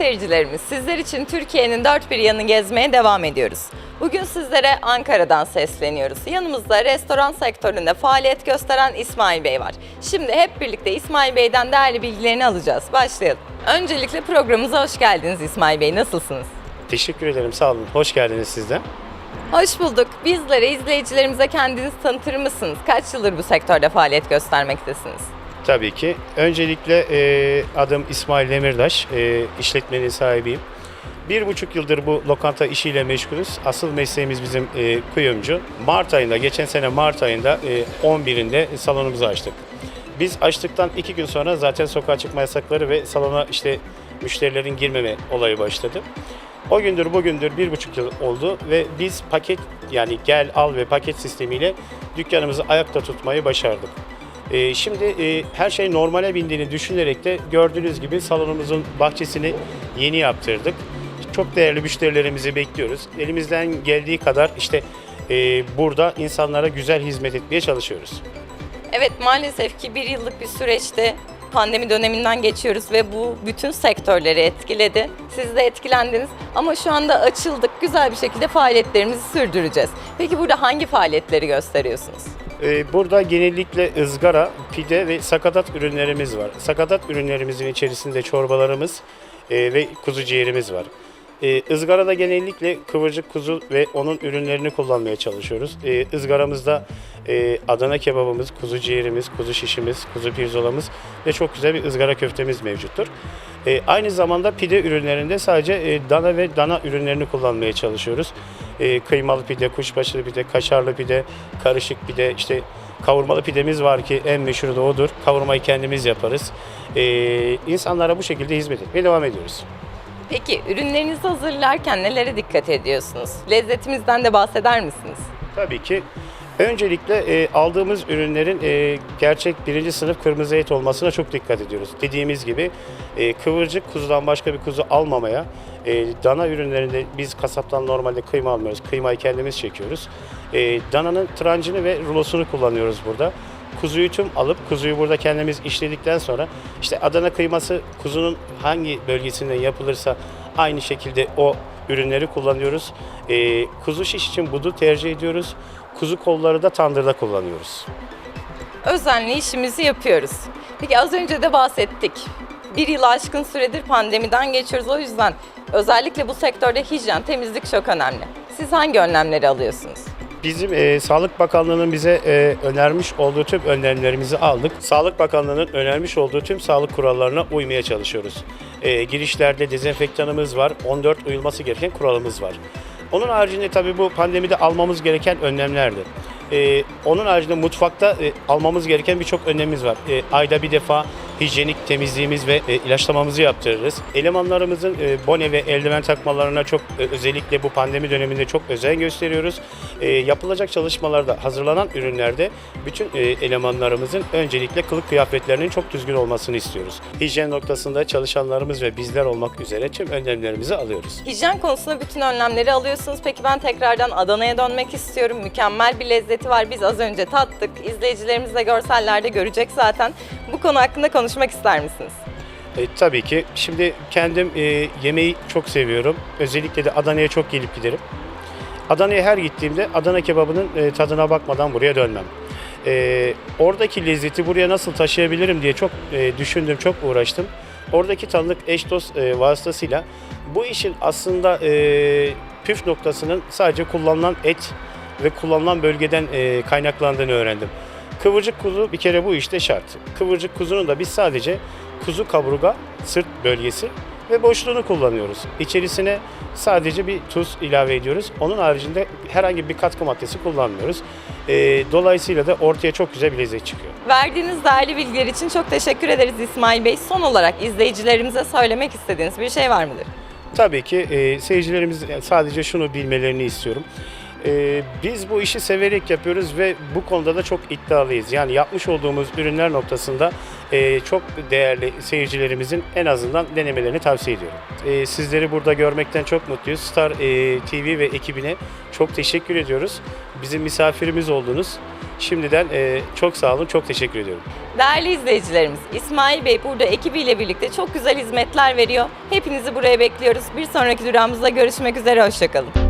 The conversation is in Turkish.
Seyircilerimiz, sizler için Türkiye'nin dört bir yanını gezmeye devam ediyoruz. Bugün sizlere Ankara'dan sesleniyoruz. Yanımızda restoran sektöründe faaliyet gösteren İsmail Bey var. Şimdi hep birlikte İsmail Bey'den değerli bilgilerini alacağız. Başlayalım. Öncelikle programımıza hoş geldiniz İsmail Bey. Nasılsınız? Teşekkür ederim, sağ olun. Hoş geldiniz siz de. Hoş bulduk. Bizlere, izleyicilerimize kendinizi tanıtır mısınız? Kaç yıldır bu sektörde faaliyet göstermektesiniz? Tabii ki. Öncelikle e, adım İsmail Demirdaş, e, işletmenin sahibiyim. Bir buçuk yıldır bu lokanta işiyle meşgulüz. Asıl mesleğimiz bizim e, kuyumcu. Mart ayında, geçen sene Mart ayında e, 11'inde salonumuzu açtık. Biz açtıktan iki gün sonra zaten sokağa çıkma yasakları ve salona işte müşterilerin girmeme olayı başladı. O gündür bugündür bir buçuk yıl oldu ve biz paket yani gel al ve paket sistemiyle dükkanımızı ayakta tutmayı başardık. Ee, şimdi e, her şey normale bindiğini düşünerek de gördüğünüz gibi salonumuzun bahçesini yeni yaptırdık. Çok değerli müşterilerimizi bekliyoruz. Elimizden geldiği kadar işte e, burada insanlara güzel hizmet etmeye çalışıyoruz. Evet maalesef ki bir yıllık bir süreçte pandemi döneminden geçiyoruz ve bu bütün sektörleri etkiledi. Siz de etkilendiniz ama şu anda açıldık. Güzel bir şekilde faaliyetlerimizi sürdüreceğiz. Peki burada hangi faaliyetleri gösteriyorsunuz? Ee, Burada genellikle ızgara, pide ve sakatat ürünlerimiz var. Sakatat ürünlerimizin içerisinde çorbalarımız e, ve kuzu ciğerimiz var. Ee, ızgarada genellikle kıvırcık kuzu ve onun ürünlerini kullanmaya çalışıyoruz. Ee, ızgaramızda e, Adana kebabımız, kuzu ciğerimiz, kuzu şişimiz, kuzu pirzolamız ve çok güzel bir ızgara köftemiz mevcuttur. Ee, aynı zamanda pide ürünlerinde sadece e, dana ve dana ürünlerini kullanmaya çalışıyoruz. Ee, kıymalı pide, kuşbaşılı pide, kaşarlı pide, karışık pide, işte kavurmalı pidemiz var ki en meşhuru da odur. Kavurmayı kendimiz yaparız. Ee, insanlara bu şekilde hizmet etmeye devam ediyoruz. Peki ürünlerinizi hazırlarken nelere dikkat ediyorsunuz? Lezzetimizden de bahseder misiniz? Tabii ki. Öncelikle e, aldığımız ürünlerin e, gerçek birinci sınıf kırmızı et olmasına çok dikkat ediyoruz. Dediğimiz gibi e, kıvırcık kuzudan başka bir kuzu almamaya, e, dana ürünlerinde biz kasaptan normalde kıyma almıyoruz. Kıymayı kendimiz çekiyoruz. E, dananın trancını ve rulosunu kullanıyoruz burada. Kuzuyu tüm alıp kuzuyu burada kendimiz işledikten sonra işte Adana kıyması kuzunun hangi bölgesinden yapılırsa aynı şekilde o ürünleri kullanıyoruz. E, kuzu şiş için budu tercih ediyoruz. Kuzu kolları da tandırda kullanıyoruz. Özenli işimizi yapıyoruz. Peki az önce de bahsettik. Bir yıl aşkın süredir pandemiden geçiyoruz. O yüzden özellikle bu sektörde hijyen, temizlik çok önemli. Siz hangi önlemleri alıyorsunuz? Bizim e, Sağlık Bakanlığı'nın bize e, önermiş olduğu tüm önlemlerimizi aldık. Sağlık Bakanlığı'nın önermiş olduğu tüm sağlık kurallarına uymaya çalışıyoruz. E, girişlerde dezenfektanımız var, 14 uyulması gereken kuralımız var. Onun haricinde tabii bu pandemide almamız gereken önlemlerdi. E, onun haricinde mutfakta e, almamız gereken birçok önlemimiz var. E, ayda bir defa hijyenik temizliğimiz ve e, ilaçlamamızı yaptırırız. Elemanlarımızın e, bone ve eldiven takmalarına çok e, özellikle bu pandemi döneminde çok özen gösteriyoruz. E, yapılacak çalışmalarda hazırlanan ürünlerde bütün e, elemanlarımızın öncelikle kılık kıyafetlerinin çok düzgün olmasını istiyoruz. Hijyen noktasında çalışanlarımız ve bizler olmak üzere tüm önlemlerimizi alıyoruz. Hijyen konusunda bütün önlemleri alıyorsunuz. Peki ben tekrardan Adana'ya dönmek istiyorum. Mükemmel bir lezzeti var. Biz az önce tattık. İzleyicilerimiz de görsellerde görecek zaten. Bu konu hakkında konuşmak ister misiniz? E, tabii ki. Şimdi kendim e, yemeği çok seviyorum. Özellikle de Adana'ya çok gelip giderim. Adana'ya her gittiğimde Adana kebabının e, tadına bakmadan buraya dönmem. E, oradaki lezzeti buraya nasıl taşıyabilirim diye çok e, düşündüm, çok uğraştım. Oradaki tanıdık eş dost e, vasıtasıyla bu işin aslında e, püf noktasının sadece kullanılan et ve kullanılan bölgeden e, kaynaklandığını öğrendim. Kıvırcık kuzu bir kere bu işte şart. Kıvırcık kuzunun da biz sadece kuzu kaburga, sırt bölgesi ve boşluğunu kullanıyoruz. İçerisine sadece bir tuz ilave ediyoruz. Onun haricinde herhangi bir katkı maddesi kullanmıyoruz. Ee, dolayısıyla da ortaya çok güzel bir lezzet çıkıyor. Verdiğiniz değerli bilgiler için çok teşekkür ederiz İsmail Bey. Son olarak izleyicilerimize söylemek istediğiniz bir şey var mıdır? Tabii ki e, seyircilerimiz sadece şunu bilmelerini istiyorum. E, biz bu işi severek yapıyoruz ve bu konuda da çok iddialıyız. Yani yapmış olduğumuz ürünler noktasında e, çok değerli seyircilerimizin en azından denemelerini tavsiye ediyorum. E, sizleri burada görmekten çok mutluyuz. Star e, TV ve ekibine çok teşekkür ediyoruz. Bizim misafirimiz oldunuz. Şimdiden e, çok sağ olun, çok teşekkür ediyorum. Değerli izleyicilerimiz, İsmail Bey burada ekibiyle birlikte çok güzel hizmetler veriyor. Hepinizi buraya bekliyoruz. Bir sonraki durağımızda görüşmek üzere, hoşçakalın.